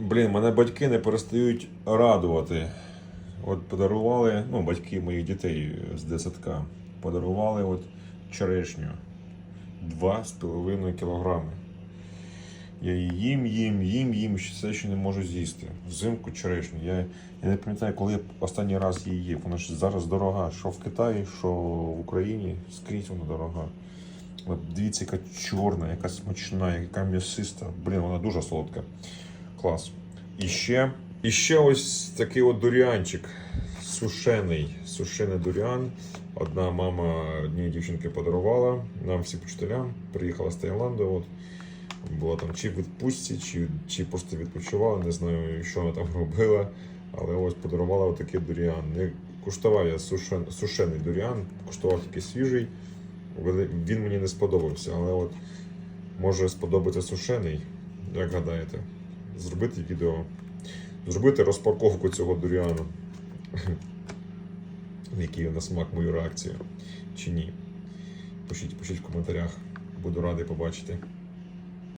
Блін, мене батьки не перестають радувати. От подарували, ну, батьки моїх дітей з десятка, подарували от черешню 2,5 кілограми. Я її їм, їм, їм, їм, все ще не можу з'їсти. Взимку черешню. Я, я не пам'ятаю, коли я останній раз її їв. Вона ж зараз дорога. Що в Китаї, що в Україні, скрізь вона дорога. От дивіться, яка чорна, яка смачна, яка м'ясиста. Блін, вона дуже солодка. Клас. І ще, і ще ось такий от дуріанчик. Сушений. Сушений дуріан. Одна мама одній дівчинки подарувала нам всім вчителям. Приїхала з Таїланду. От. Була там чи в відпустці, чи, чи просто відпочивала, не знаю, що вона там робила. Але ось подарувала отакий дуріан. Не куштував я сушен, сушений дуріан, куштував тільки свіжий. Він мені не сподобався, але от може сподобається сушений, як гадаєте, зробити відео, зробити розпаковку цього дуріану. Який на смак мою реакцію, чи ні. Пишіть, пишіть в коментарях, буду радий побачити.